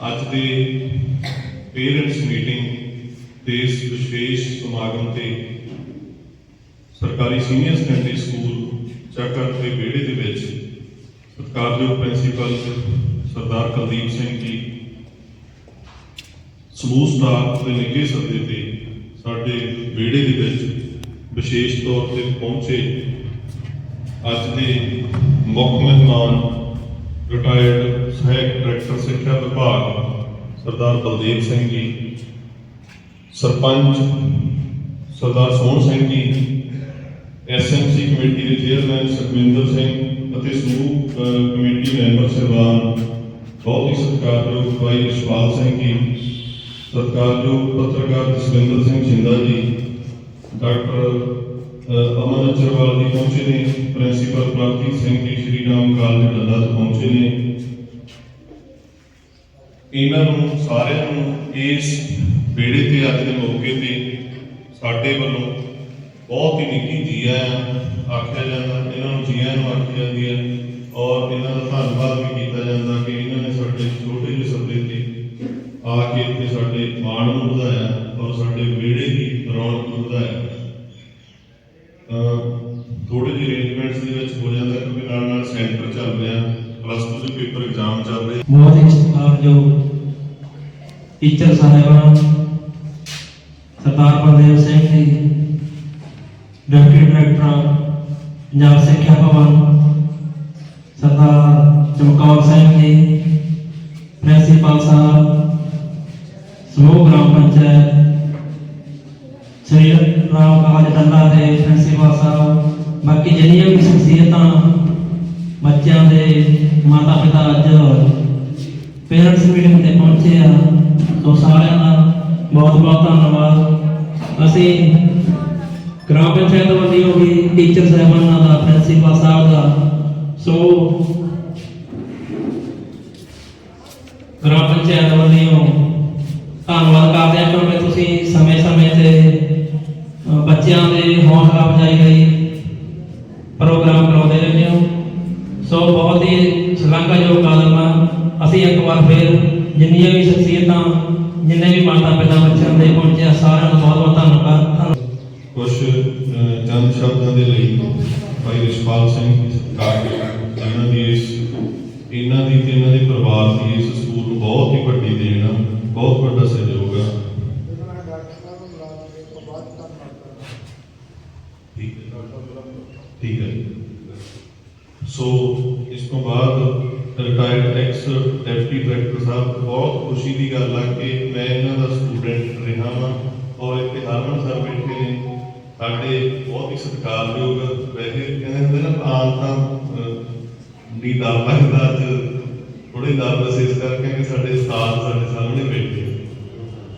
ਅੱਜ ਦੇ parents meeting ਦੇ ਇਸ ਵਿਸ਼ੇਸ਼ ਸਮਾਗਮ ਤੇ ਸਰਕਾਰੀ ਸੀਨੀਅਰ ਸੈਕੰਡਰੀ ਸਕੂਲ ਚੱਕਰ ਦੇ ਵਿਹੜੇ ਦੇ ਵਿੱਚ ਸਤਿਕਾਰਯੋਗ ਪ੍ਰਿੰਸੀਪਲ ਸਰਦਾਰ ਕੁਲਦੀਪ ਸਿੰਘ ਜੀ, ਸਮੂਹ ਸਟਾਫ ਦੇ ਨਿੱਘੇ ਸੱਦੇ ਤੇ ਸਾਡੇ ਵਿਹੜੇ ਦੇ ਵਿੱਚ ਵਿਸ਼ੇਸ਼ ਤੌਰ ਤੇ ਪਹੁੰਚੇ ਅੱਜ ਦੇ ਮੁੱਖ ਮਹਿਮਾਨ ਰਿਟਾਇਰਡ ਸਹਾਇਕ ਡਾਇਰੈਕਟਰ ਸਿੱਖਿਆ ਵਿਭਾਗ ਸਰਦਾਰ ਬਲਦੇਵ ਸਿੰਘ ਜੀ ਸਰਪੰਚ ਸਰਦਾਰ ਸੋਹਣ ਸਿੰਘ ਜੀ ਐਸਐਮਸੀ ਕਮੇਟੀ ਦੇ ਚੇਅਰਮੈਨ ਸੁਖਵਿੰਦਰ ਸਿੰਘ ਅਤੇ ਸਮੂਹ ਅਹ, ਕਮੇਟੀ ਮੈਂਬਰ ਸਰਬਾਨ ਬਹੁਤ ਹੀ ਸਤਿਕਾਰਯੋਗ ਭਾਈ ਰਿਸ਼ਪਾਲ ਸਿੰਘ ਜੀ ਸਤਿਕਾਰਯੋਗ ਪੱਤਰਕਾਰ ਜਸਵਿੰਦਰ ਸਿੰਘ ਜਿੰਦਾ ਜੀ ਡਾਕਟਰ ਅਹ, ਅਮਨ ਅਚਰਵਾਲ ਜੀ ਪਹੁੰਚੇ ਨੇ ਪ੍ਰਿੰਸੀਪਲ ਪ੍ਰਭਜੀਤ ਸਿੰਘ ਜੀ, ਸ਼੍ਰੀ ਰਾਮ ਕਾਲਜ ਡੱਲਾ ਤੋਂ ਪਹੁੰਚੇ ਨੇ। ਇਹਨਾਂ ਨੂੰ, ਸਾਰਿਆਂ ਨੂੰ ਇਸ ਬੇੜੇ ਤੇ ਅੱਜ ਦੇ ਮੌਕੇ ਤੇ ਸਾਡੇ ਵੱਲੋਂ ਬਹੁਤ ਹੀ ਨਿੱਘੀ ਜੀ ਆਇਆਂ ਆਖਿਆ ਜਾਂਦਾ, ਇਹਨਾਂ ਨੂੰ ਜੀ ਨੂੰ ਆਖੀ ਜਾਂਦੀ ਹੈ ਔਰ ਇਹਨਾਂ ਦਾ ਧੰਨਵਾਦ ਵੀ ਕੀਤਾ ਜਾਂਦਾ ਕਿ ਇਹਨਾਂ ਨੇ ਸਾਡੇ ਛੋਟੇ ਜਿਹੇ ਸੱਦੇ ਤੇ ਆ ਕੇ ਇੱਥੇ ਸਾਡੇ ਮਾਣ ਨੂੰ ਵਧਾਇਆ ਔਰ ਸਾਡੇ ਵਿਹੜੇ ਦੀ 2 ਚੱਲ ਰਹੇ। ਬਹੁਤ ਹੀ ਸਤਿਕਾਰਯੋਗ ਟੀਚਰ ਸਾਹਿਬਾਨ, ਸਰਦਾਰ ਬਲਦੇਵ ਸਿੰਘ ਜੀ, ਡਿਪਟੀ ਡਾਇਰੈਕਟਰ ਪੰਜਾਬ ਸਿੱਖਿਆ ਭਵਨ, ਸਰਦਾਰ ਚਮਕੌਰ ਸਿੰਘ ਜੀ ਪ੍ਰਿੰਸੀਪਲ ਸਾਹਿਬ ਸਮੂਹ ਗ੍ਰਾਮ ਪੰਚਾਇਤ, ਸ੍ਰੀ ਰਾਮ ਕਾਲਜ ਡੱਲਾ ਦੇ ਪ੍ਰਿੰਸੀਪਲ ਸਾਹਿਬ ਬਾਕੀ ਜਿੰਨੀਆਂ ਵੀ ਸ਼ਖਸੀਅਤਾਂ ਬੱਚਿਆਂ ਦੇ ਮਾਤਾ ਪਿਤਾ ਅੱਜ ਪੇਰੈਂਟਸ ਮੀਟਿੰਗ ਤੇ ਪਹੁੰਚੇ ਆ। ਸੋ ਸਾਰਿਆਂ ਦਾ ਬਹੁਤ ਬਹੁਤ ਧੰਨਵਾਦ। ਅਸੀਂ ਗ੍ਰਾਮ ਪੰਚਾਇਤ ਵੱਲੋਂ ਵੀ ਟੀਚਰ ਸਾਹਿਬਾਨਾਂ ਦਾ ਪ੍ਰਿੰਸੀਪਲ ਸਾਹਿਬ ਦਾ, ਸੋ ਗ੍ਰਾਮ ਪੰਚਾਇਤ ਵੱਲੋਂ ਧੰਨਵਾਦ ਕਰਦੇ ਹਾਂ ਕਿਉਂਕਿ ਤੁਸੀਂ ਸਮੇਂ-ਸਮੇਂ ਤੇ ਬੱਚਿਆਂ ਦੇ ਹੌਸਲਾ ਅਫਜ਼ਾਈ ਲਈ ਪ੍ਰੋਗਰਾਮ ਕਰਾਉਂਦੇ ਰਹਿੰਦੇ ਹੋ ਸੋ ਬਹੁਤ ਹੀ ਸ਼ਲਾਘਾਯੋਗ ਕਦਮ ਆ। ਅਸੀਂ ਇੱਕ ਵਾਰ ਫਿਰ ਜਿੰਨੀਆਂ ਵੀ ਸ਼ਖਸੀਅਤਾਂ, ਜਿੰਨੇ ਵੀ ਮਾਤਾ ਪਿਤਾ ਬੱਚਿਆਂ ਦੇ ਪਹੁੰਚੇ ਸਾਰਿਆਂ ਦਾ ਬਹੁਤ ਬਹੁਤ ਧੰਨਵਾਦ। ਕੁਝ ਚੰਦ ਸ਼ਬਦਾਂ ਦੇ ਲਈ ਭਾਈ ਰਿਸ਼ਪਾਲ ਸਿੰਘ ਸਤਿਕਾਰ ਇਹਨਾਂ ਦੀ ਇਸ, ਇਹਨਾਂ ਦੀ ਤੇ ਇਹਨਾਂ ਦੇ ਪਰਿਵਾਰ ਦੀ ਇਸ ਸਕੂਲ ਨੂੰ ਬਹੁਤ ਹੀ ਵੱਡੀ ਦੇਣ ਆ। ਬਹੁਤ ਵੱਡਾ ਸਹਿਯੋਗ ਆ। ਠੀਕ ਹੈ। ਠੀਕ ਹੈ। ਸੋ ਐਕਸ ਡਿਪਟੀ ਡਾਇਰੈਕਟਰ ਸਾਹਿਬ ਬਹੁਤ ਖੁਸ਼ੀ ਦੀ ਗੱਲ ਆ ਕਿ ਮੈਂ ਇਹਨਾਂ ਦਾ ਸਟੂਡੈਂਟ ਰਿਹਾ ਹਾਂ ਔਰ ਇੱਥੇ ਹਰਮਨ ਸਰ ਬੈਠੇ ਨੇ ਸਾਡੇ ਬਹੁਤ ਹੀ ਸਤਿਕਾਰਯੋਗ ਵੈਸੇ ਕਹਿੰਦੇ ਹੁੰਦੇ ਨਾ ਆਮ ਤਾਂ ਅਹ, ਦੀ ਲੱਗਦਾ ਅੱਜ ਥੋੜੇ ਨਰਵਸ ਇਸ ਕਰਕੇ ਕਿ ਸਾਡੇ ਉਸਤਾਦ ਸਾਡੇ ਸਾਹਮਣੇ ਬੈਠੇ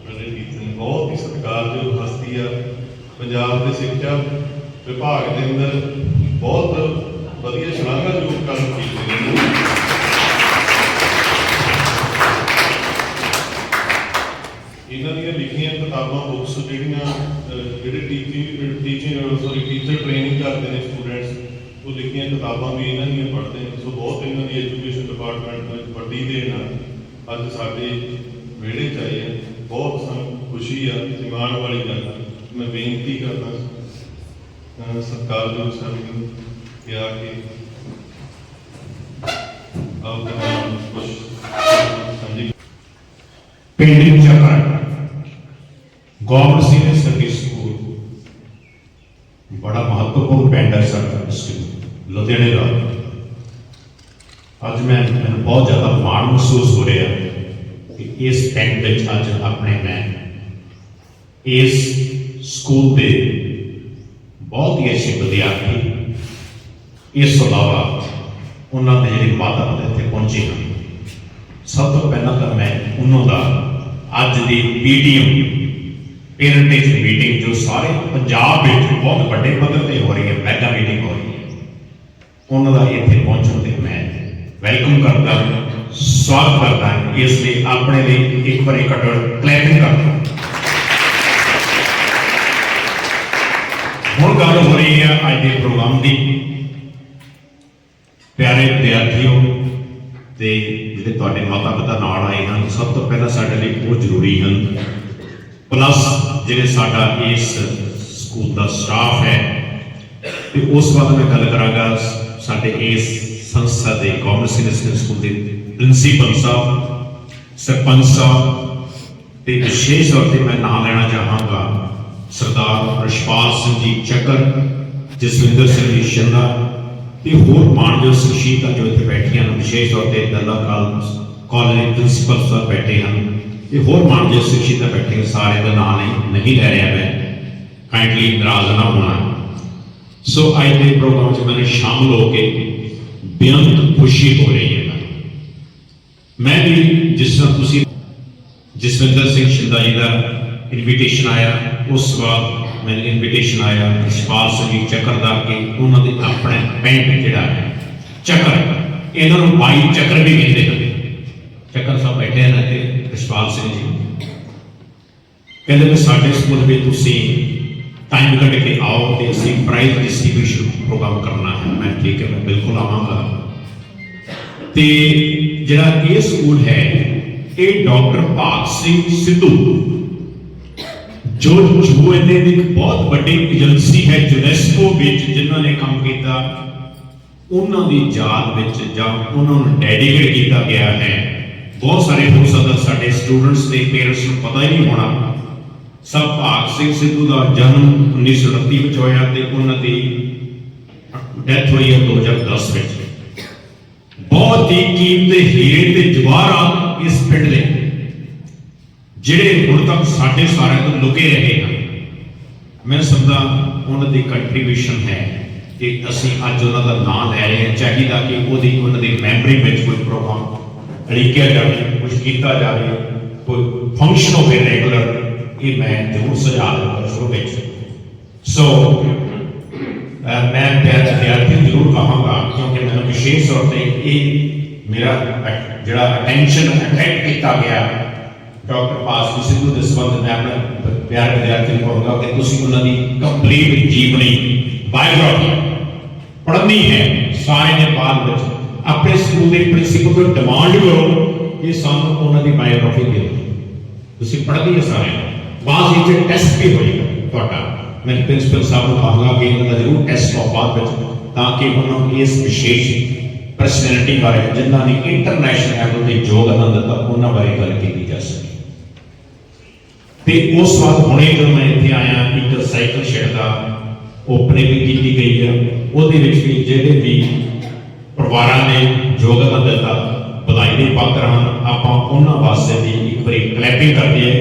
ਸਾਡੇ ਟੀਚਰ ਨੇ ਬਹੁਤ ਹੀ ਸਤਿਕਾਰਯੋਗ ਹਸਤੀ ਆ ਪੰਜਾਬ ਦੇ ਸਿੱਖਿਆ ਵਿਭਾਗ ਦੇ ਅੰਦਰ ਬਹੁਤ ਵਧੀਆ ਸ਼ਲਾਘਾਯੋਗ ਕੰਮ ਕੀਤੇ ਨੇ। ਇਹਨਾਂ ਦੀਆਂ ਲਿਖੀਆਂ ਕਿਤਾਬਾਂ ਬੁੱਕਸ ਜਿਹੜੀਆਂ ਅਹ, ਜਿਹੜੇ teaching teaching sorry teacher training ਕਰਦੇ ਨੇ ਸਟੂਡੈਂਟਸ ਉਹ ਲਿਖੀਆਂ ਕਿਤਾਬਾਂ ਵੀ ਇਹਨਾਂ ਦੀਆਂ ਪੜ੍ਹਦੇ ਨੇ। ਸੋ ਬਹੁਤ ਇਹਨਾਂ ਦੀ ਐਜੂਕੇਸ਼ਨ ਡਿਪਾਰਟਮੈਂਟ ਵਿੱਚ ਵੱਡੀ ਦੇਣ ਆ ਅੱਜ ਸਾਡੇ ਵਿਹੜੇ ਚ ਆਏ ਆ। ਬਹੁਤ ਸਾਨੂੰ ਖੁਸ਼ੀ ਆ ਤੇ ਮਾਣ ਵਾਲੀ ਗੱਲ ਆ। ਮੈਂ ਬੇਨਤੀ ਕਰਦਾ ਅਹ, ਸਤਿਕਾਰਯੋਗ ਸਰ ਨੂੰ ਕਿ ਆ ਕੇ ਆਪ ਦਾ ਕੁਝ ਸਮਝੀ। ਪਿੰਡ ਚੱਕਰ ਗਵਰਨਮੈਂਟ ਸੀਨੀਅਰ ਸੈਕੰਡਰੀ ਸਕੂਲ ਬੜਾ ਮਹੱਤਵਪੂਰਨ ਪਿੰਡ ਹੈ ਸਾਡਾ ਡਿਸਟ੍ਰਿਕਟ ਲੁਧਿਆਣੇ ਦਾ। ਅੱਜ ਮੈਂ ਮੈਨੂੰ ਬਹੁਤ ਜ਼ਿਆਦਾ ਮਾਣ ਮਹਿਸੂਸ ਹੋ ਰਿਹਾ ਕਿ ਇਸ ਪਿੰਡ ਵਿੱਚ ਅੱਜ ਆਪਣੇ ਮੈਂ ਇਸ ਸਕੂਲ ਦੇ ਬਹੁਤ ਹੀ ਅੱਛੇ ਵਿਦਿਆਰਥੀ ਇਸ ਤੋਂ ਇਲਾਵਾ ਉਹਨਾਂ ਦੇ ਜਿਹੜੇ ਮਾਤਾ ਪਿਤਾ ਇੱਥੇ ਪਹੁੰਚੇ ਹਨ। ਸਭ ਤੋਂ ਪਹਿਲਾਂ ਤਾਂ ਮੈਂ ਉਹਨਾਂ ਦਾ ਅੱਜ ਦੀ ਪੀਟੀਐਮ ਪੇਰੈਂਟੇਜ ਮੀਟਿੰਗ ਜੋ ਸਾਰੇ ਪੰਜਾਬ ਵਿੱਚ ਬਹੁਤ ਵੱਡੇ ਪੱਧਰ ਤੇ ਹੋ ਰਹੀ ਹੈ ਮੈਗਾ ਮੀਟਿੰਗ ਹੋ ਰਹੀ ਹੈ। ਉਹਨਾਂ ਦਾ ਇੱਥੇ ਪਹੁੰਚਣ ਤੇ ਮੈਂ ਵੈਲਕਮ ਕਰਦਾ, ਸਵਾਗਤ ਕਰਦਾ, ਇਸ ਲਈ ਆਪਣੇ ਲਈ ਇੱਕ ਵਾਰੀ ਘੱਟੋ ਕਲੈਪਿੰਗ ਕਰਦਾ। ਹੁਣ ਗੱਲ ਹੋ ਰਹੀ ਹੈ ਅੱਜ ਦੇ ਪ੍ਰੋਗਰਾਮ ਦੀ। ਪਿਆਰੇ ਵਿਦਿਆਰਥੀਓ ਤੇ ਜਿਹੜੇ ਤੁਹਾਡੇ ਮਾਤਾ ਪਿਤਾ ਨਾਲ ਆਏ ਹਨ, ਸਭ ਤੋਂ ਪਹਿਲਾਂ ਸਾਡੇ ਲਈ ਉਹ ਜ਼ਰੂਰੀ ਹਨ ਪਲੱਸ ਜਿਹੜੇ ਸਾਡਾ ਇਸ ਸਕੂਲ ਦਾ ਸਟਾਫ ਹੈ, ਤੇ ਉਸ ਬਾਰੇ ਮੈਂ ਗੱਲ ਕਰਾਂਗਾ ਸਾਡੇ ਇਸ ਸੰਸਥਾ ਦੇ ਗਵਰਨਮੈਂਟ ਸੀਨੀਅਰ ਸਕੂਲ ਦੇ ਪ੍ਰਿੰਸੀਪਲ ਸਾਹਿਬ, ਸਰਪੰਚ ਸਾਹਿਬ, ਤੇ ਵਿਸ਼ੇਸ਼ ਤੌਰ ਤੇ ਮੈਂ ਨਾਮ ਲੈਣਾ ਚਾਹਾਂਗਾ ਸਰਦਾਰ ਰਸ਼ਪਾਲ ਸਿੰਘ ਜੀ ਚੱਕਰ, ਜਸਵਿੰਦਰ ਸਿੰਘ ਜੀ ਸ਼ਿੰਦਾ, ਤੇ ਹੋਰ ਮਾਨਯੋਗ ਸ਼ਖਸੀਅਤਾਂ ਜੋ ਇੱਥੇ ਬੈਠੀਆਂ ਹਨ ਵਿਸ਼ੇਸ਼ ਤੌਰ ਤੇ ਦੰਦਾ ਕਾਲਜ ਪ੍ਰਿੰਸੀਪਲ ਸਾਹਿਬ ਬੈਠੇ ਹਨ। ਤੇ ਹੋਰ ਮਾਨਯੋਗ ਸ਼ਖਸੀਅਤਾਂ ਬੈਠੇ ਹਨ ਸਾਰੇ ਦਾ ਨਾਮ ਨਹੀਂ ਨਹੀਂ ਲੈ ਰਿਹਾ ਮੈਂ। ਕਾਈਂਡਲੀ ਨਾਰਾਜ਼ ਨਾ ਹੋਣਾ। ਸੋ ਅੱਜ ਦੇ ਪ੍ਰੋਗਰਾਮ 'ਚ ਮੈਨੂੰ ਸ਼ਾਮਲ ਹੋ ਕੇ ਬੇਅੰਤ ਖੁਸ਼ੀ ਹੋ ਰਹੀ ਹੈ। ਮੈਂ ਵੀ ਜਿਸ ਤਰ੍ਹਾਂ ਤੁਸੀਂ ਜਸਵਿੰਦਰ ਸਿੰਘ ਸ਼ਿੰਦਾ ਜੀ ਦਾ ਇਨਵੀਟੇਸ਼ਨ ਆਇਆ, ਉਸ ਵਾਰ ਮੈਨੂੰ ਇਨਵੀਟੇਸ਼ਨ ਆਇਆ, ਰਿਸ਼ਪਾਲ ਸਿੰਘ ਜੀ ਚੱਕਰ ਦਾ ਕਿ ਉਹਨਾਂ ਦੇ ਆਪਣੇ ਪੈਂਟ ਜਿਹੜਾ ਹੈ, ਚੱਕਰ, ਇਹਨਾਂ ਨੂੰ ਬਾਈ ਚੱਕਰ ਵੀ ਕਹਿੰਦੇ ਨੇ। ਚੱਕਰ ਸਾਹਿਬ ਬੈਠੇ ਹਨ ਤੇ ਰਿਸ਼ਪਾਲ ਸਿੰਘ ਜੀ। ਕਹਿੰਦੇ ਵੀ ਸਾਡੇ ਸਕੂਲ ਵਿੱਚ ਤੁਸੀਂ ਟਾਈਮ ਕੱਢ ਕੇ ਆਓ ਤੇ ਅਸੀਂ ਪ੍ਰਾਈਜ਼ ਡਿਸਟ੍ਰੀਬਿਊਸ਼ਨ ਪ੍ਰੋਗਰਾਮ ਕਰਨਾ ਹੈ। ਮੈਂ ਠੀਕ ਹੈ, ਮੈਂ ਬਿਲਕੁਲ ਆਵਾਂਗਾ। ਤੇ ਜਿਹੜਾ ਇਹ ਸਕੂਲ ਹੈ, ਇਹ ਡਾਕਟਰ ਭਾਗ ਸਿੰਘ ਸਿੱਧੂ, ਜੋ ਯੂਐਨਏ ਦੀ ਇੱਕ ਬਹੁਤ ਵੱਡੀ ਏਜੰਸੀ ਹੈ ਯੂਨੈਸਕੋ ਵਿੱਚ, ਜਿਨ੍ਹਾਂ ਨੇ ਕੰਮ ਕੀਤਾ। ਉਹਨਾਂ ਦੀ ਯਾਦ ਵਿੱਚ ਜਾਂ ਉਹਨਾਂ ਨੂੰ ਡੈਡੀਕੇਟ ਕੀਤਾ ਗਿਆ ਹੈ। ਬਹੁਤ ਸਾਰੇ ਹੋ ਸਕਦਾ ਸਾਡੇ ਸਟੂਡੈਂਟਸ ਤੇ ਪੇਰੈਂਟਸ ਨੂੰ ਪਤਾ ਹੀ ਨਹੀਂ ਹੋਣਾ। ਸਭ ਭਾਗ ਸਿੰਘ ਸਿੱਧੂ ਦਾ ਜਨਮ 1929 ਵਿੱਚ ਹੋਇਆ ਤੇ ਉਹਨਾਂ ਦੀ ਡੈਥ ਹੋਈ ਹੈ 2010 ਵਿੱਚ। ਬਹੁਤ ਹੀ ਕੀਮਤੀ ਹੀਰੇ ਤੇ ਜਵਾਹਰਾਤ ਇਸ ਪਿੰਡ ਦੇ। ਜਿਹੜੇ ਹੁਣ ਤੱਕ ਸਾਡੇ ਸਾਰਿਆਂ ਤੋਂ ਲੁਕੇ ਰਹੇ ਹਨ। ਮੈਂ ਸਮਝਦਾ ਉਹਨਾਂ ਦੀ ਕੰਟਰੀਬਿਊਸ਼ਨ ਹੈ ਕਿ ਅਸੀਂ ਅੱਜ ਉਹਨਾਂ ਦਾ ਨਾਮ ਲੈ ਰਹੇ ਹਾਂ। ਚਾਹੀਦਾ ਕਿ ਉਹਦੀ ਉਹਨਾਂ ਦੀ ਮੈਮਰੀ ਵਿੱਚ ਕੋਈ ਪ੍ਰੋਗਰਾਮ ਅੜਿੱਕਿਆ ਜਾਵੇ ਕੁਝ ਕੀਤਾ ਜਾਵੇ ਕੋਈ ਫੰਕਸ਼ਨ ਹੋਵੇ ਰੈਗੂਲਰ ਇਹ ਮੈਂ ਜ਼ਰੂਰ ਸੁਝਾਅ ਦਿੰਦਾ ਸ਼ੁਰੂ ਵਿੱਚ ਸੋ ਅਹ ਮੈਂ ਪਿਆਰ ਵਿਦਿਆਰਥੀ ਜ਼ਰੂਰ ਕਹਾਂਗਾ ਕਿਉਂਕਿ ਮੈਨੂੰ ਵਿਸ਼ੇਸ਼ ਤੌਰ ਤੇ ਇਹ ਮੇਰਾ ਅਟ- ਜਿਹੜਾ ਅਟੈਂਸ਼ਨ ਅਟਰੈਕਟ ਕੀਤਾ ਗਿਆ ਡਾਕਟਰ ਪਾਸ ਸਿੱਧੂ ਦੇ ਸੰਬੰਧ ਮੈਂ ਆਪਣੇ ਪਿਆਰ ਵਿਦਿਆਰਥੀ ਨੂੰ ਕਹਾਂਗਾ ਕਿ ਤੁਸੀਂ ਉਹਨਾਂ ਦੀ ਕੰਪਲੀਟ ਜੀਵਨੀ ਬਾਇਓਗ੍ਰਾਫੀ ਪੜ੍ਹਨੀ ਹੈ ਸਾਰੇ ਨੇ ਬਾਅਦ ਵਿੱਚ ਆਪਣੇ ਸਕੂਲ ਦੇ ਪ੍ਰਿੰਸੀਪਲ ਤੋਂ ਡਿਮਾਂਡ ਕਰੋ ਕਿ ਸਾਨੂੰ ਉਹਨਾਂ ਦੀ ਬਾਇਓਗ੍ਰਾਫੀ ਦਿਓ। ਤੁਸੀਂ ਪੜ੍ਹਦੀ ਹੋ ਸਾਰੇ। ਬਾਅਦ ਵਿੱਚ ਟੈਸਟ ਵੀ ਹੋਏਗਾ ਤੁਹਾਡਾ। ਮੈਂ ਪ੍ਰਿੰਸੀਪਲ ਸਾਹਿਬ ਨੂੰ ਕਹਾਂਗਾ ਕਿ ਇਹਨਾਂ ਦਾ ਜ਼ਰੂਰ ਟੈਸਟ ਹੋ ਬਾਅਦ ਵਿੱਚ ਤਾਂ ਕਿ ਉਹਨਾਂ ਨੂੰ ਇਸ ਵਿਸ਼ੇਸ਼ ਪਰਸਨੈਲਿਟੀ ਬਾਰੇ, ਜਿਨ੍ਹਾਂ ਨੇ ਇੰਟਰਨੈਸ਼ਨਲ ਲੈਵਲ ਤੇ ਯੋਗਦਾਨ ਦਿੱਤਾ, ਉਹਨਾਂ ਬਾਰੇ ਗੱਲ ਕੀਤੀ ਜਾ ਸਕੇ। ਤੇ ਉਸ ਵਕਤ ਹੁਣੇ ਜਦੋਂ ਮੈਂ ਇੱਥੇ ਆਇਆ, ਇੱਕ ਸਾਈਕਲ ਸ਼ੈਡ ਦਾ ਓਪਨਿੰਗ ਵੀ ਕੀਤੀ ਗਈ ਹੈ ਉਹਦੇ ਵਿੱਚ ਵੀ ਜਿਹੜੇ ਵੀ ਪਰਿਵਾਰਾਂ ਨੇ ਯੋਗਦਾਨ ਦਿੱਤਾ ਵਧਾਈ ਦੇ ਪਾਤਰ ਹਨ ਆਪਾਂ ਉਹਨਾਂ ਵਾਸਤੇ ਵੀ ਇੱਕ ਵਾਰੀ ਕਲੈਪਿੰਗ ਕਰਦੇ ਹਾਂ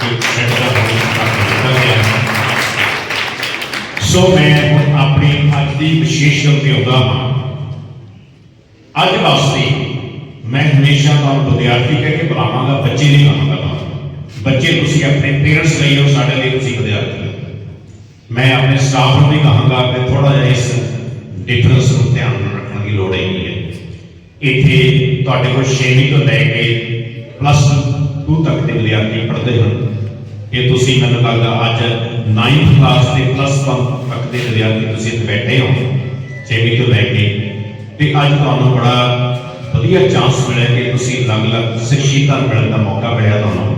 ਕਿ ਸ਼ੈਡ ਦਾ ਹੋਣਾ ਕੀਤਾ ਗਿਆ ਹੈ ਸੋ ਮੈਂ ਹੁਣ ਆਪਣੀ ਅੱਜ ਦੀ ਵਿਸ਼ੇਸ਼ ਗੱਲ ਤੇ ਆਉਂਦਾ ਹਾਂ ਅੱਜ ਵਾਸਤੇ ਮੈਂ ਹਮੇਸ਼ਾ ਤੁਹਾਨੂੰ ਵਿਦਿਆਰਥੀ ਕਹਿ ਕੇ ਬੁਲਾਵਾਂਗਾ, ਬੱਚੇ ਨਹੀਂ ਕਹਾਂਗਾ ਤੁਹਾਨੂੰ ਬੱਚੇ, ਤੁਸੀਂ ਆਪਣੇ ਪੇਰੈਂਟਸ ਲਈ ਹੋ, ਸਾਡੇ ਲਈ ਤੁਸੀਂ ਵਿਦਿਆਰਥੀ ਹੋ। ਮੈਂ ਆਪਣੇ ਸਟਾਫ ਨੂੰ ਵੀ ਕਹਾਂਗਾ ਕਿ ਥੋੜਾ ਜਿਹਾ ਇਸ ਡਿਫਰੈਂਸ ਨੂੰ ਧਿਆਨ ਰੱਖਣ ਦੀ ਲੋੜ ਹੈਗੀ ਹੈ। ਇੱਥੇ ਤੁਹਾਡੇ ਕੋਲ 6ਵੀਂ ਤੋਂ ਲੈ ਕੇ ਪਲੱਸ 2 ਤੱਕ ਦੇ ਵਿਦਿਆਰਥੀ ਪੜ੍ਹਦੇ ਹਨ। ਇਹ ਤੁਸੀਂ ਮੈਨੂੰ ਲੱਗਦਾ ਅੱਜ 9th ਕਲਾਸ ਤੇ ਪਲੱਸ 1 ਤੱਕ ਦੇ ਵਿਦਿਆਰਥੀ ਤੁਸੀਂ ਬੈਠੇ ਹੋ 6ਵੀਂ ਤੋਂ ਲੈ ਕੇ, ਤੇ ਅੱਜ ਤੁਹਾਨੂੰ ਬੜਾ ਵਧੀਆ ਚਾਂਸ ਮਿਲਿਆ ਕਿ ਤੁਸੀਂ ਅਲੱਗ-ਅਲੱਗ ਸਿੱਖਿਅਤਾਂ ਮਿਲਣ ਦਾ ਮੌਕਾ ਮਿਲਿਆ ਤੁਹਾਨੂੰ।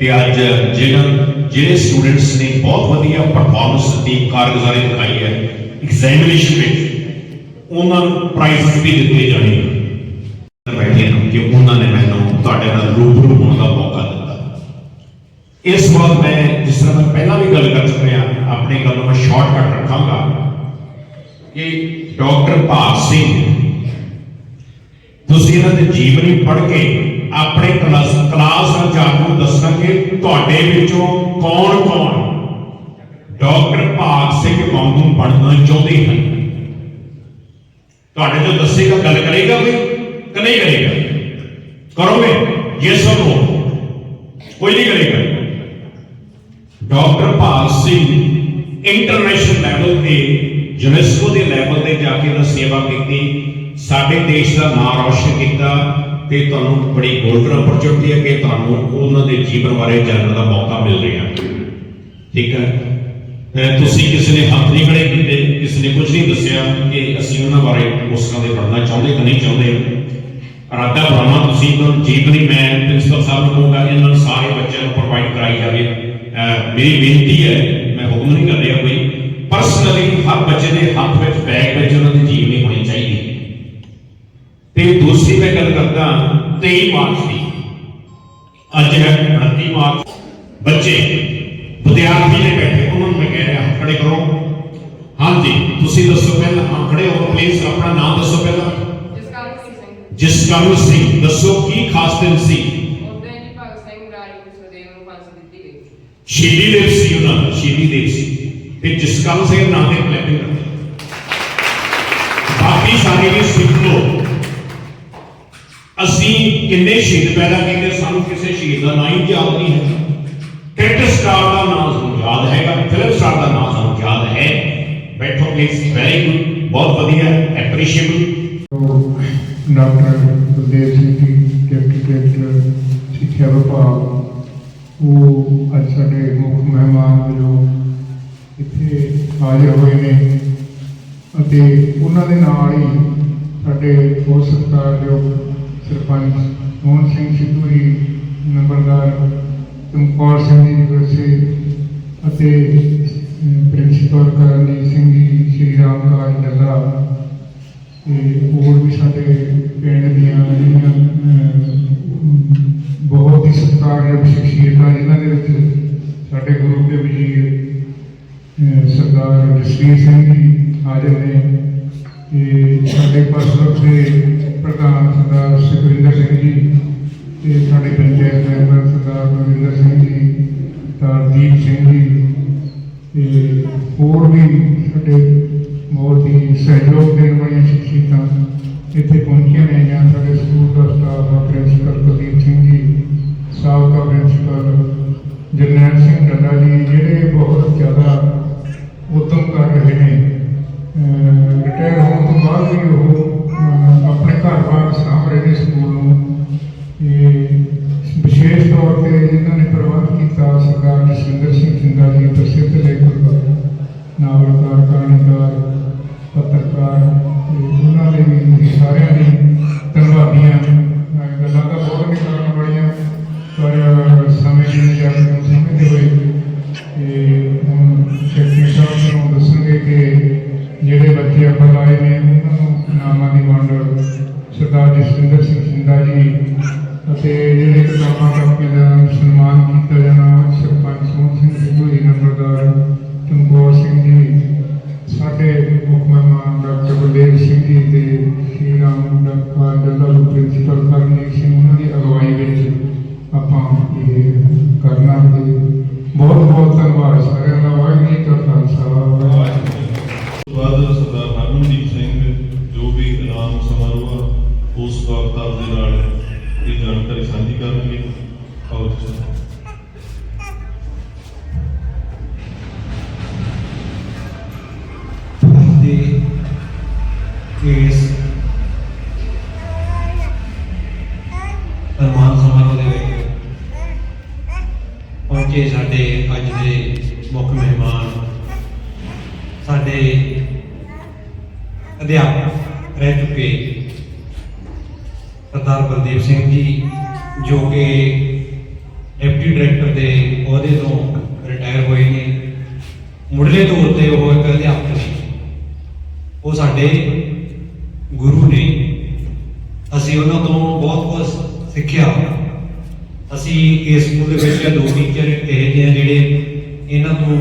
ਤੇ ਅੱਜ ਜਿਹੜਾ ਜਿਹੜੇ ਸਟੂਡੈਂਟਸ ਨੇ ਬਹੁਤ ਵਧੀਆ ਪਰਫਾਰਮੈਂਸ ਦਿੱਤੀ ਕਾਰਗੁਜ਼ਾਰੀ ਦਿਖਾਈ ਹੈ ਐਗਜ਼ਾਮੀਨੇਸ਼ਨ ਵਿੱਚ ਉਹਨਾਂ ਨੂੰ ਪ੍ਰਾਈਜ਼ ਵੀ ਦਿੱਤੇ ਜਾਣੇ ਨੇ ਬੈਠੇ ਹਨ ਕਿ ਉਹਨਾਂ ਨੇ ਮੈਨੂੰ ਤੁਹਾਡੇ ਨਾਲ ਰੂਬਰੂ ਹੋਣ ਦਾ ਮੌਕਾ ਦਿੱਤਾ। ਇਸ ਵਾਰ ਮੈਂ ਜਿਸ ਤਰ੍ਹਾਂ ਮੈਂ ਪਹਿਲਾਂ ਵੀ ਗੱਲ ਕਰ ਚੁੱਕਿਆ ਆਪਣੀ ਗੱਲ ਨੂੰ ਮੈਂ ਸ਼ਾਰਟਕਟ ਰੱਖਾਂਗਾ ਕਿ ਡਾਕਟਰ ਭਾਗ ਸਿੰਘ, ਤੁਸੀਂ ਇਹਨਾਂ ਦੇ ਜੀਵਨੀ ਪੜ੍ਹ ਕੇ ਆਪਣੇ ਕਲਾਸ ਕਲਾਸ ਆਚਾਰ ਨੂੰ ਦੱਸਣਾ ਕਿ ਤੁਹਾਡੇ ਵਿੱਚੋਂ ਕੌਣ ਕੌਣ ਡਾਕਟਰ ਭਾਗ ਸਿੰਘ ਵਾਂਗੂ ਬਣਨਾ ਚਾਹੁੰਦੇ ਹਨ। ਤੁਹਾਡੇ ਜੋ ਦੱਸੇਗਾ ਗੱਲ ਕਰੇਗਾ ਕੋਈ ਕਿ ਨਹੀਂ ਕਰੇਗਾ? ਕਰੋਗੇ ਯੈਸ অর ਨੋ ਕੋਈ ਨਹੀਂ ਕਰੇਗਾ। Doctor Bhag Singh international level ਤੇ, ਯੂਨੈਸਕੋ ਦੇ ਲੈਵਲ ਤੇ ਜਾ ਕੇ ਉਹਨਾਂ ਸੇਵਾ ਕੀਤੀ, ਸਾਡੇ ਦੇਸ਼ ਦਾ ਨਾਮ ਰੌਸ਼ਨ ਕੀਤਾ ਤੇ ਤੁਹਾਨੂੰ ਬੜੀ ਗੋਲਡਨ ਅਪਰਚੂਨਿਟੀ ਹੈ ਕਿ ਤੁਹਾਨੂੰ ਉਹਨਾਂ ਦੇ ਜੀਵਨ ਬਾਰੇ ਜਾਣਨ ਦਾ ਮੌਕਾ ਮਿਲ ਰਿਹਾ ਠੀਕ ਹੈ? ਤੁਸੀਂ ਕਿਸੇ ਨੇ ਹੱਥ ਨਹੀਂ ਖੜੇ ਕੀਤੇ। ਕਿਸੇ ਨੇ ਕੁਝ ਨਹੀਂ ਦੱਸਿਆ ਕਿ ਅਸੀਂ ਉਹਨਾਂ ਬਾਰੇ ਉਸ ਦੇ ਪੜਨਾ ਚਾਹੁੰਦੇ ਕਿ ਨਹੀਂ ਚਾਹੁੰਦੇ। ਇਰਾਦਾ ਬਣਾਉਣਾ ਤੁਸੀਂ ਇਹਨਾਂ ਨੂੰ ਮੈਂ ਪ੍ਰਿੰਸੀਪਲ ਸਾਹਿਬ ਨੂੰ ਕਹੂੰਗਾ ਕਿ ਇਹਨਾਂ ਸਾਰੇ ਬੱਚਿਆਂ ਨੂੰ ਪ੍ਰੋਵਾਈਡ ਕਰਾਈ ਜਾਵੇ। ਮੇਰੀ ਬੇਨਤੀ ਹੈ, ਮੈਂ ਹੁਕਮ ਨਹੀਂ ਕਰ ਰਿਹਾ ਕੋਈ ਪਰਸਨਲੀ ਹਰ ਬੱਚੇ ਦੇ ਹੱਥ ਵਿੱਚ ਬੈਗ ਵਿੱਚ ਉਹਨਾਂ ਦੀ ਜੀਵਨੀ ਹੋਣੀ ਚਾਹੀਦੀ। ਤੇ ਦੂਸਰੀ ਮੈਂ ਗੱਲ ਕਰਦਾ 23 ਮਾਰਚ ਦੀ। ਅੱਜ ਹੈ 29 ਮਾਰਚ। ਬੱਚੇ, ਵਿਦਿਆਰਥੀ ਨੇ ਬੈਠੇ, ਉਹਨਾਂ ਨੂੰ ਮੈਂ ਕਹਿ ਰਿਹਾ ਹੱਥ ਖੜੇ ਕਰੋ। ਹਾਂਜੀ ਤੁਸੀਂ ਦੱਸੋ ਪਹਿਲਾਂ ਹਾਂ ਖੜੇ ਹੋ ਪਲੀਜ਼ ਆਪਣਾ ਨਾਮ ਦੱਸੋ ਪਹਿਲਾਂ। ਜਸਕਰਨ ਸਿੰਘ ਦੱਸੋ ਕੀ ਖਾਸ ਦਿਨ ਸੀ? ਸ਼ਹੀਦੀ ਦਿਵਸ ਸੀ ਉਹਨਾਂ ਦਾ ਸ਼ਹੀਦੀ ਦਿਵਸ ਸੀ। ਤੇ ਜਸਕਰਨ ਸਿੰਘ ਨਾਂ ਤੇ ਕਲੈਪਿੰਗ ਕਰਦੇ ਬਾਕੀ ਸਾਰੇ ਵੀ ਸਿੱਖ ਲੋ ਅਸੀਂ ਕਿੰਨੇ ਸ਼ਹੀਦ ਪੈਦਾ ਕੀਤੇ ਸਾਨੂੰ ਕਿਸੇ ਸ਼ਹੀਦ ਦਾ ਨਾਂ ਹੀ ਯਾਦ ਨਹੀਂ ਹੈ ਕ੍ਰਿਕਟ ਸਟਾਰ ਦਾ ਨਾਮ ਸਾਨੂੰ ਯਾਦ ਹੈਗਾ ਫਿਲਮ ਸਟਾਰ ਦਾ ਨਾਮ ਸਾਨੂੰ ਯਾਦ ਹੈ। ਬੈਠੋ ਪਲੀਜ਼ ਵੈਰੀ ਗੁੱਡ ਬਹੁਤ ਵਧੀਆ. ਐਪਰੀਸ਼ੀਏਬਲ doctor Gurdev Singh ji deputy director ਸਿੱਖਿਆ ਵਿਭਾਗ, ਉਹ ਅੱਜ ਸਾਡੇ ਮੁੱਖ ਮਹਿਮਾਨ ਵਜੋਂ ਇੱਥੇ ਹਾਜ਼ਰ ਹੋਏ ਨੇ ਅਤੇ ਉਹਨਾਂ ਦੇ ਨਾਲ ਹੀ ਸਾਡੇ ਬਹੁਤ ਸਤਿਕਾਰਯੋਗ ਸਰਪੰਚ ਮੋਹਨ ਸਿੰਘ ਸਿੱਧੂ ਜੀ, ਨੰਬਰਦਾਰ ਚਮਕੌਰ ਸਿੰਘ ਜੀ, ਵੈਸੇ ਅਤੇ ਪ੍ਰਿੰਸੀਪਲ ਕਰਨਜੀਤ ਸਿੰਘ ਜੀ, ਸ਼੍ਰੀ ਰਾਮ ਕਾਜ ਡੱਲਾ ਤੇ ਹੋਰ ਵੀ ਸਾਡੇ ਪਿੰਡ ਦੀਆਂ ਜਿਹੜੀਆਂ ਬਹੁਤ ਹੀ ਸਤਿਕਾਰਯੋਗ ਸ਼ਖਸੀਅਤਾਂ ਜਿਨ੍ਹਾਂ ਦੇ ਵਿੱਚ ਸਾਡੇ ਗੁਰੂ ਦੇ ਵਜ਼ੀਰ ਸਰਦਾਰ ਜਸਵੀਰ ਸਿੰਘ ਜੀ ਹਾਜ਼ਰ ਨੇ ਤੇ ਸਾਡੇ ਪਰਸਤ ਦੇ ਪ੍ਰਧਾਨ ਸਰਦਾਰ ਸੁਖਵਿੰਦਰ ਸਿੰਘ ਜੀ ਤੇ ਸਾਡੇ ਪੰਚਾਇਤ ਮੈਂਬਰ ਸਰਦਾਰ ਗੁਰਿੰਦਰ ਸਿੰਘ ਜੀ, ਸਰਦਾਰ ਦੀਪ ਸਿੰਘ ਜੀ ਤੇ ਹੋਰ ਵੀ ਸਾਡੇ ਬਹੁਤ ਹੀ ਸਹਿਯੋਗ ਦੇਣ ਵਾਲੀਆਂ ਸ਼ਖਸੀਅਤਾਂ ਇੱਥੇ ਪਹੁੰਚੀਆਂ ਨੇ ਜਾਂ ਸਾਡੇ ਸਕੂਲ ਦਾ ਸਟਾਫ ਪ੍ਰਿੰਸੀਪਲ ਕੁਲਦੀਪ ਸਿੰਘ ਜੀ, ਸਾਬਕਾ ਪ੍ਰਿੰਸੀਪਲ ਜਰਨੈਲ ਸਿੰਘ ਡੱਡਾ ਜੀ, ਜਿਹੜੇ ਬਹੁਤ ਜ਼ਿਆਦਾ ਉਦਮ ਕਰ ਰਹੇ ਨੇ ਰਿਟਾਇਰ ਹੋਣ ਤੋਂ ਬਾਅਦ ਵੀ ਉਹ ਇਸ ਸਨਮਾਨ ਸਮਾਰੋਹ ਦੇ ਵਿੱਚ ਪਹੁੰਚੇ ਸਾਡੇ ਅੱਜ ਦੇ ਮੁੱਖ ਮਹਿਮਾਨ, ਸਾਡੇ ਅਧਿਆਪਕ ਰਹਿ ਚੁੱਕੇ ਸਰਦਾਰ ਬਲਦੇਵ ਸਿੰਘ ਜੀ ਕਿ ਡਿਪਟੀ ਡਾਇਰੈਕਟਰ ਦੇ ਅਹੁਦੇ ਤੋਂ ਰਿਟਾਇਰ ਹੋਏ ਨੇ ਮੁੱਢਲੇ ਤੌਰ ਤੇ ਉਹ ਇੱਕ ਅਧਿਆਪਕ ਨੇ ਉਹ ਸਾਡੇ ਗੁਰੂ ਨੇ ਅਸੀਂ ਉਹਨਾਂ ਤੋਂ ਬਹੁਤ ਕੁਝ ਸਿੱਖਿਆ ਅਸੀਂ ਇਸ ਸਕੂਲ ਦੇ ਵਿੱਚ ਦੋ ਟੀਚਰ ਇਹ ਜਿਹੇ ਆ ਜਿਹੜੇ ਇਹਨਾਂ ਤੋਂ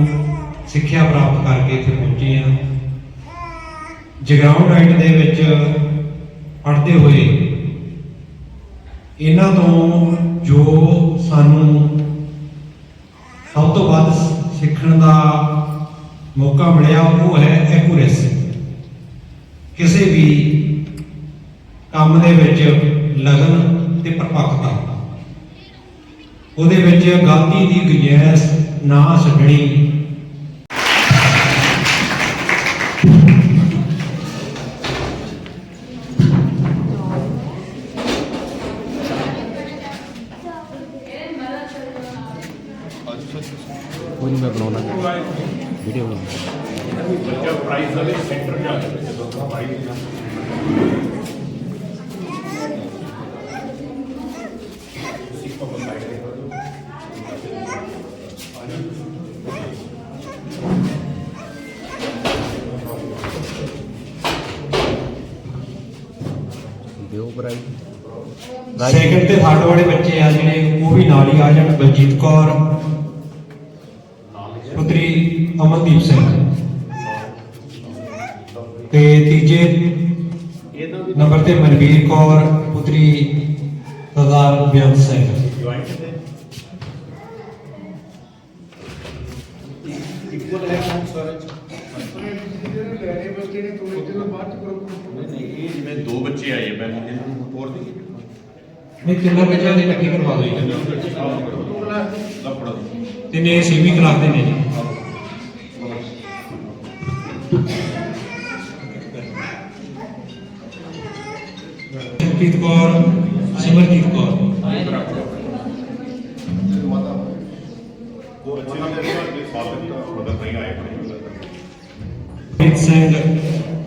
ਸਿੱਖਿਆ ਪ੍ਰਾਪਤ ਕਰਕੇ ਇੱਥੇ ਪਹੁੰਚੇ ਆ। ਜਗਰਾਉਂ ਰਾਈਟ ਦੇ ਵਿੱਚ ਪੜ੍ਹਦੇ ਹੋਏ ਇਹਨਾਂ ਤੋਂ ਜੋ ਸਾਨੂੰ ਸਭ ਤੋਂ ਵੱਧ ਸਿੱਖਣ ਦਾ ਮੌਕਾ ਮਿਲਿਆ ਉਹ ਹੈ ਐਕੂਰੇਸੀ ਕਿਸੇ ਵੀ ਕੰਮ ਦੇ ਵਿੱਚ ਲਗਨ ਤੇ ਪਰਪੱਕਤਾ। ਉਹਦੇ ਵਿੱਚ ਗਲਤੀ ਦੀ ਗੁੰਜਾਇਸ਼ ਨਾ ਛੱਡਣੀ। ਕੋਈ ਪ੍ਰਾਈਸ ਵਾਲੇ ਸੈਂਟਰ ਜਾ ਕੇ ਜਦੋਂ ਪ੍ਰਾਈਸ ਸੈਕਿੰਡ ਤੇ ਥਰਡ ਵਾਲੇ ਬੱਚੇ ਆ ਜਿਹੜੇ, ਉਹ ਵੀ ਨਾਲ ਹੀ ਆ ਜਾਣ, ਬਲਜੀਤ ਕੌਰ, ਪੁੱਤਰੀ ਅਮਨਦੀਪ ਸਿੰਘ ਤੇ ਤੀਜੇ ਨੰਬਰ ਤੇ ਮਨਵੀਰ ਕੌਰ, ਪੁੱਤਰੀ ਸਰਦਾਰ ਬੇਅੰਤ ਸਿੰਘ। ਜਿਵੇਂ ਦੋ ਬੱਚੇ ਆਏ ਮੈਂ ਇਹਨਾਂ ਨੂੰ ਹੋਰ ਨਹੀਂ ਨਹੀਂ, ਤਿੰਨਾਂ ਬੱਚਿਆਂ ਦੀ ਇਕੱਠੀ ਕਰਵਾ ਦਿਓ ਜੀ। ਲੱਪੜਾ ਤਿੰਨੇ ਛੇਵੀਂ ਕਲਾਸ ਦੇ ਨੇ ਜੀ। ਜਗਪ੍ਰੀਤ ਕੌਰ, ਸਿਮਰਜੀਤ ਕੌਰ। ਉਹ ਪ੍ਰੀਤ ਸਿੰਘ,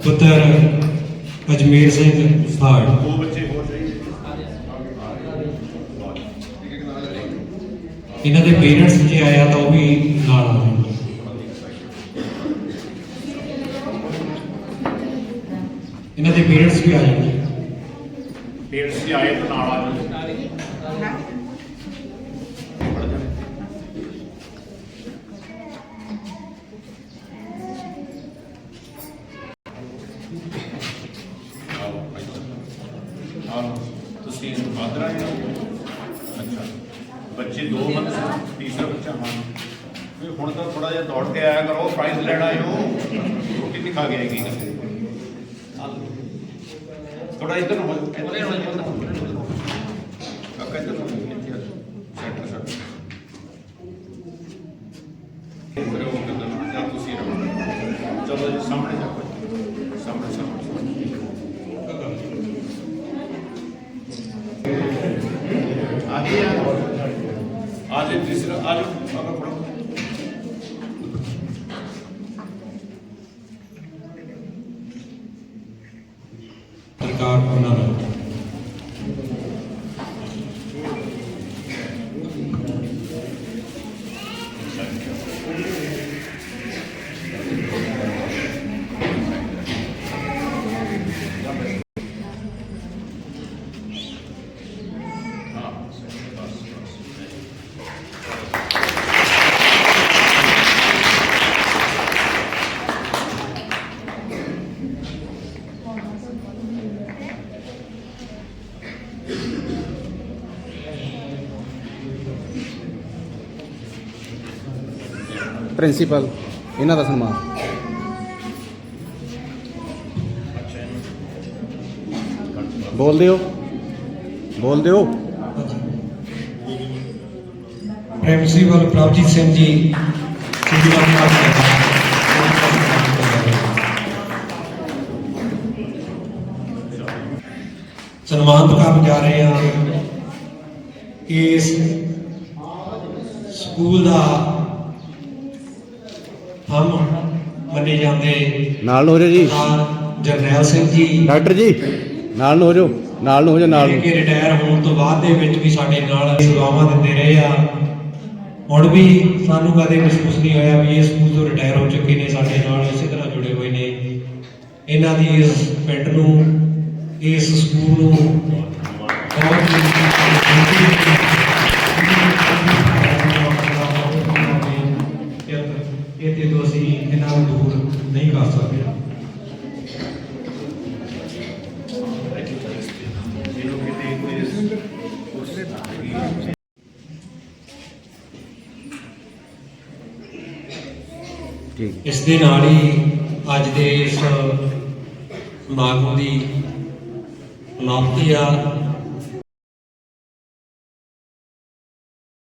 ਪੁੱਤਰ ਅਜਮੇਰ ਸਿੰਘ ਫਾੜ ਦੋ ਬੱਚੇ ਹੋਰ ਚਾਹੀਦੇ ਇਹਨਾਂ ਦੇ ਪੇਰੈਂਟਸ ਜੇ ਆਇਆ ਤਾਂ ਉਹ ਵੀ ਨਾਲ ਆ ਜਾਣਗੇ ਇਹਨਾਂ ਦੇ ਪੇਰੈਂਟਸ ਵੀ ਆ ਜਾਣਗੇ। ਪੇਰੈਂਟਸ ਦੇ ਆਏ ਤਾਂ ਨਾਲ ਆ ਜਾਓ ਆਓ ਤੁਸੀਂ ਫਾਦਰ ਆਏ ਹੋ ਅੱਛਾ ਬੱਚੇ ਦੋ ਹਨ ਤੀਸਰਾ ਬੱਚਾ ਹਾਂ ਵੀ ਹੁਣ ਤਾਂ ਥੋੜਾ ਜਿਹਾ ਦੌੜ ਕੇ ਆਇਆ ਕਰੋ ਪ੍ਰਾਈਜ਼ ਲੈਣਾ ਆਏ ਰੋਟੀ ਵੀ ਖਾ ਕੇ ਆਏਗੀ। ਥੋੜਾ ਇੱਧਰ ਨੂੰ ਇੱਧਰ ਨੂੰ ਕਾਕਾ ਇੱਧਰ ਨੂੰ ਸੈਂਟਰ ਸੈਂਟਰ ਫਿਰ ਉਹ ਜਾਂ ਤੁਸੀਂ ਰਹੋ। ਚਲੋ ਜੀ, ਸਾਹਮਣੇ ਜਾਓ ਸਾਹਮਣੇ ਸਾਹਮਣੇ। ਆਗੇ ਆ। ਆਜੇ ਤੀਸਰਾ ਆਜੋ ਕਾਕਾ ਪ੍ਰਿੰਸੀਪਲ, ਇਹਨਾਂ ਦਾ ਸਨਮਾਨ। ਬੋਲਦੇ ਹੋ ਬੋਲਦੇ ਹੋ ਪ੍ਰਿੰਸੀਪਲ ਪ੍ਰਭਜੀਤ ਸਿੰਘ ਜੀ ਸਿੱਧੀ ਸਨਮਾਨਿਤ ਕਰਨ ਜਾ ਰਹੇ ਹਾਂ। ਇਸ ਸਕੂਲ ਦਾ ਹਮ ਮੰਨੇ ਜਾਂਦੇ। ਨਾਲ ਨੂੰ ਹੋ ਜਾਓ ਜੀ। ਸਰਦਾਰ ਜਰਨੈਲ ਸਿੰਘ ਜੀ। ਡਾਕਟਰ ਜੀ ਨਾਲ ਨੂੰ ਹੋ ਜਾਓ ਨਾਲ ਨੂੰ ਹੋ ਜਾਓ ਨਾਲ ਨੂੰ। ਕਿ ਰਿਟਾਇਰ ਹੋਣ ਤੋਂ ਬਾਅਦ ਦੇ ਵਿੱਚ ਵੀ ਸਾਡੇ ਨਾਲ ਸੇਵਾਵਾਂ ਦਿੰਦੇ ਰਹੇ ਆ। ਹੁਣ ਵੀ ਸਾਨੂੰ ਕਦੇ ਮਹਿਸੂਸ ਨਹੀਂ ਹੋਇਆ ਵੀ ਇਹ ਸਕੂਲ ਤੋਂ ਰਿਟਾਇਰ ਹੋ ਚੁੱਕੇ ਨੇ ਸਾਡੇ ਨਾਲ ਇਸੇ ਤਰ੍ਹਾਂ ਜੁੜੇ ਹੋਏ ਨੇ। ਇਹਨਾਂ ਦੀ ਇਸ ਪਿੰਡ ਨੂੰ ਇਸ ਸਕੂਲ ਨੂੰ ਬਹੁਤ ਹੀ ਇਹ ਤੋਂ ਅਸੀਂ ਇਹਨਾਂ ਨੂੰ ਦੂਰ ਨਹੀਂ ਕਰ ਸਕਦੇ। ਇਸ ਦੇ ਨਾਲ ਹੀ ਅੱਜ ਦੇ ਇਸ ਸਮਾਗਮ ਦੀ ਸਮਾਪਤੀ ਆ